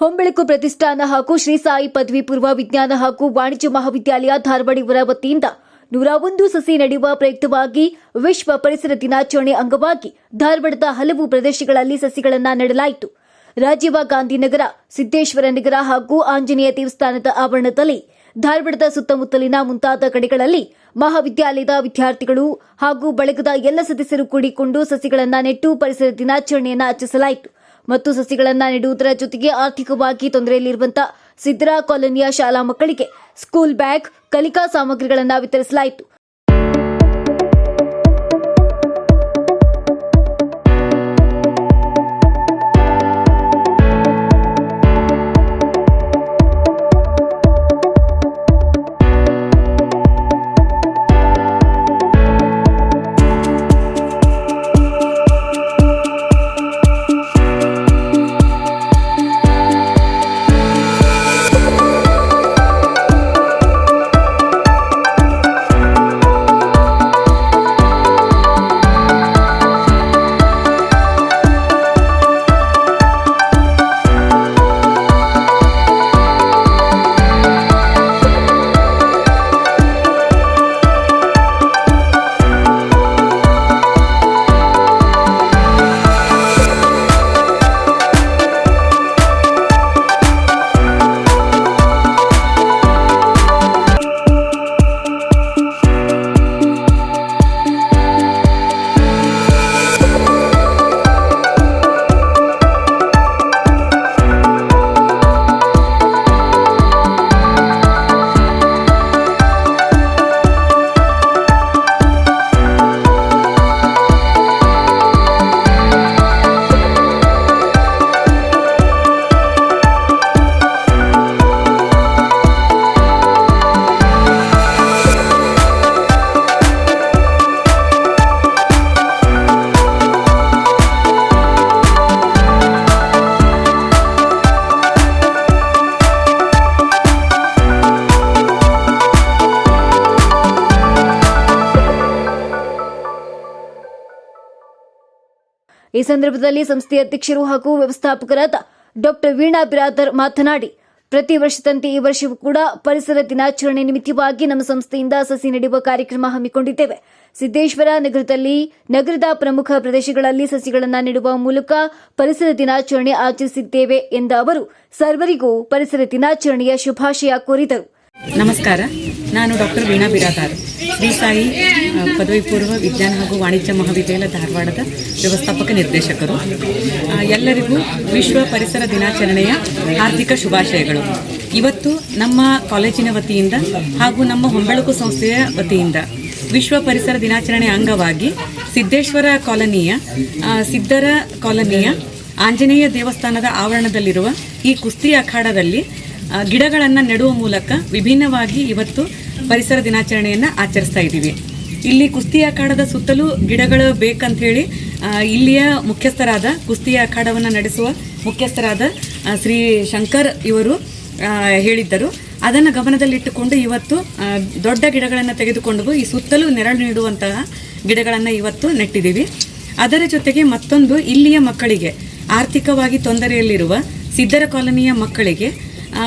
ಹೊಂಬೆಳಕು ಪ್ರತಿಷ್ಠಾನ ಹಾಗೂ ಶ್ರೀ ಸಾಯಿ ಪದವಿ ಪೂರ್ವ ವಿಜ್ಞಾನ ಹಾಗೂ ವಾಣಿಜ್ಯ ಮಹಾವಿದ್ಯಾಲಯ ಧಾರವಾಡ ಇವರ ವತಿಯಿಂದ ನೂರ ಒಂದು ಸಸಿ ನಡೆಯುವ ಪ್ರಯುಕ್ತವಾಗಿ ವಿಶ್ವ ಪರಿಸರ ದಿನಾಚರಣೆ ಅಂಗವಾಗಿ ಧಾರವಾಡದ ಹಲವು ಪ್ರದೇಶಗಳಲ್ಲಿ ಸಸಿಗಳನ್ನು ನೆಡಲಾಯಿತು. ರಾಜೀವ ಗಾಂಧಿನಗರ ಸಿದ್ದೇಶ್ವರ ನಗರ ಹಾಗೂ ಆಂಜನೇಯ ದೇವಸ್ಥಾನದ ಆವರಣದಲ್ಲಿ ಧಾರವಾಡದ ಸುತ್ತಮುತ್ತಲಿನ ಮುಂತಾದ ಕಡೆಗಳಲ್ಲಿ ಮಹಾವಿದ್ಯಾಲಯದ ವಿದ್ಯಾರ್ಥಿಗಳು ಹಾಗೂ ಬಳಗದ ಎಲ್ಲ ಸದಸ್ಯರು ಕೂಡಿಕೊಂಡು ಸಸಿಗಳನ್ನು ನೆಟ್ಟು ಪರಿಸರ ದಿನಾಚರಣೆಯನ್ನು ಆಚರಿಸಲಾಯಿತು. ಮತ್ತು ಸಸಿಗಳನ್ನು ನೆಡುವುದರ ಜೊತೆಗೆ ಆರ್ಥಿಕವಾಗಿ ತೊಂದರೆಯಲ್ಲಿರುವಂತಹ ಸಿದ್ರಾ ಕಾಲೋನಿಯ ಶಾಲಾ ಮಕ್ಕಳಿಗೆ ಸ್ಕೂಲ್ ಬ್ಯಾಗ್ ಕಲಿಕಾ ಸಾಮಗ್ರಿಗಳನ್ನ ವಿತರಿಸಲಾಯಿತು. ಈ ಸಂದರ್ಭದಲ್ಲಿ ಸಂಸ್ಥೆಯ ಅಧ್ಯಕ್ಷರು ಹಾಗೂ ವ್ಯವಸ್ಥಾಪಕರಾದ ಡಾಕ್ಟರ್ ವೀಣಾ ಬಿರಾದರ್ ಮಾತನಾಡಿ, ಪ್ರತಿ ವರ್ಷದಂತೆ ಈ ವರ್ಷವೂ ಕೂಡ ಪರಿಸರ ದಿನಾಚರಣೆ ನಿಮಿತ್ತವಾಗಿ ನಮ್ಮ ಸಂಸ್ಥೆಯಿಂದ ಸಸಿ ನೆಡುವ ಕಾರ್ಯಕ್ರಮ ಹಮ್ಮಿಕೊಂಡಿದ್ದೇವೆ. ಸಿದ್ದೇಶ್ವರ ನಗರದಲ್ಲಿ, ನಗರದ ಪ್ರಮುಖ ಪ್ರದೇಶಗಳಲ್ಲಿ ಸಸಿಗಳನ್ನು ನೆಡುವ ಮೂಲಕ ಪರಿಸರ ದಿನಾಚರಣೆ ಆಚರಿಸಿದ್ದೇವೆ ಎಂದ ಅವರು, ಸರ್ವರಿಗೂ ಪರಿಸರ ದಿನಾಚರಣೆಯ ಶುಭಾಶಯ ಕೋರಿದರು. ನಮಸ್ಕಾರ. ನಾನು ಡಾಕ್ಟರ್ ವೀಣಾ ಬಿರಾದಾರ್ ಶ್ರೀ ಸಾಯಿ ಪದವಿ ಪೂರ್ವ ವಿಜ್ಞಾನ ಹಾಗೂ ವಾಣಿಜ್ಯ ಮಹಾವಿದ್ಯಾಲಯ ಧಾರವಾಡದ ವ್ಯವಸ್ಥಾಪಕ ನಿರ್ದೇಶಕರು. ಎಲ್ಲರಿಗೂ ವಿಶ್ವ ಪರಿಸರ ದಿನಾಚರಣೆಯ ಹಾರ್ದಿಕ ಶುಭಾಶಯಗಳು. ಇವತ್ತು ನಮ್ಮ ಕಾಲೇಜಿನ ವತಿಯಿಂದ ಹಾಗೂ ನಮ್ಮ ಹೊಂಬೆಳಕು ಸಂಸ್ಥೆಯ ವತಿಯಿಂದ ವಿಶ್ವ ಪರಿಸರ ದಿನಾಚರಣೆ ಅಂಗವಾಗಿ ಸಿದ್ದೇಶ್ವರ ಕಾಲೋನಿಯ ಸಿದ್ದರ ಕಾಲೋನಿಯ ಆಂಜನೇಯ ದೇವಸ್ಥಾನದ ಆವರಣದಲ್ಲಿರುವ ಈ ಕುಸ್ತಿ ಅಖಾಡದಲ್ಲಿ ಗಿಡಗಳನ್ನು ನೆಡುವ ಮೂಲಕ ವಿಭಿನ್ನವಾಗಿ ಇವತ್ತು ಪರಿಸರ ದಿನಾಚರಣೆಯನ್ನು ಆಚರಿಸ್ತಾ ಇದ್ದೀವಿ. ಇಲ್ಲಿ ಕುಸ್ತಿ ಅಖಾಡದ ಸುತ್ತಲೂ ಗಿಡಗಳು ಬೇಕಂತ ಹೇಳಿ ಇಲ್ಲಿಯ ಮುಖ್ಯಸ್ಥರಾದ ಕುಸ್ತಿ ಅಖಾಡವನ್ನು ನಡೆಸುವ ಮುಖ್ಯಸ್ಥರಾದ ಶ್ರೀ ಶಂಕರ್ ಇವರು ಹೇಳಿದ್ದರು. ಅದನ್ನು ಗಮನದಲ್ಲಿಟ್ಟುಕೊಂಡು ಇವತ್ತು ದೊಡ್ಡ ಗಿಡಗಳನ್ನು ತೆಗೆದುಕೊಂಡು ಈ ಸುತ್ತಲೂ ನೆರಳು ನೀಡುವಂತಹ ಗಿಡಗಳನ್ನು ಇವತ್ತು ನೆಟ್ಟಿದ್ದೀವಿ. ಅದರ ಜೊತೆಗೆ ಮತ್ತೊಂದು ಇಲ್ಲಿಯ ಮಕ್ಕಳಿಗೆ ಆರ್ಥಿಕವಾಗಿ ತೊಂದರೆಯಲ್ಲಿರುವ ಸಿದ್ದರ ಕಾಲೋನಿಯ ಮಕ್ಕಳಿಗೆ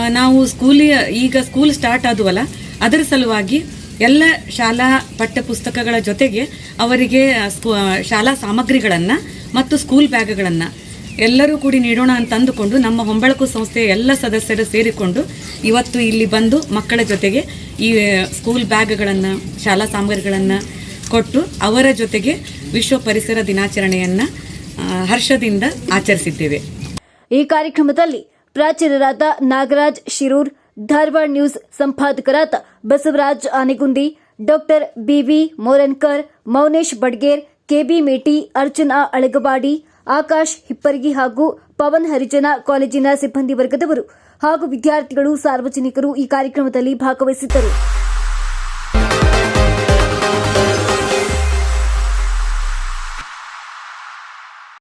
ನಾವು ಸ್ಕೂಲಿಯ, ಈಗ ಸ್ಕೂಲ್ ಸ್ಟಾರ್ಟ್ ಆದವಲ್ಲ, ಅದರ ಸಲುವಾಗಿ ಎಲ್ಲ ಶಾಲಾ ಪಠ್ಯಪುಸ್ತಕಗಳ ಜೊತೆಗೆ ಅವರಿಗೆ ಸ್ಕೂ- ಶಾಲಾ ಸಾಮಗ್ರಿಗಳನ್ನು ಮತ್ತು ಸ್ಕೂಲ್ ಬ್ಯಾಗ್ಗಳನ್ನು ಎಲ್ಲರೂ ಕೂಡಿ ನೀಡೋಣ ಅಂತ ಅಂದುಕೊಂಡು ನಮ್ಮ ಹೊಂಬಳಕು ಸಂಸ್ಥೆಯ ಎಲ್ಲ ಸದಸ್ಯರು ಸೇರಿಕೊಂಡು ಇವತ್ತು ಇಲ್ಲಿ ಬಂದು ಮಕ್ಕಳ ಜೊತೆಗೆ ಈ ಸ್ಕೂಲ್ ಬ್ಯಾಗ್ಗಳನ್ನು, ಶಾಲಾ ಸಾಮಗ್ರಿಗಳನ್ನು ಕೊಟ್ಟು ಅವರ ಜೊತೆಗೆ ವಿಶ್ವ ಪರಿಸರ ದಿನಾಚರಣೆಯನ್ನು ಹರ್ಷದಿಂದ ಆಚರಿಸಿದ್ದೇವೆ. ಈ ಕಾರ್ಯಕ್ರಮದಲ್ಲಿ ಪ್ರಾಚಾರ್ಯರಾದ Nagaraj Shirur, Dharwad news ಸಂಪಾದಕರಾದ Basavaraj Anegundi, doctor BV Morankar, Mounesh Badiger, KB Meti Archana Alagawadi, Akash Hippargi ಹಾಗೂ ಪವನ್ ಹರಿಜನ ಕಾಲೇಜಿನ ಸಿಬ್ಬಂದಿ ವರ್ಗದವರು ಹಾಗೂ ವಿದ್ಯಾರ್ಥಿಗಳು ಸಾರ್ವಜನಿಕರು ಈ ಕಾರ್ಯಕ್ರಮದಲ್ಲಿ ಭಾಗವಹಿಸಿದ್ದರು.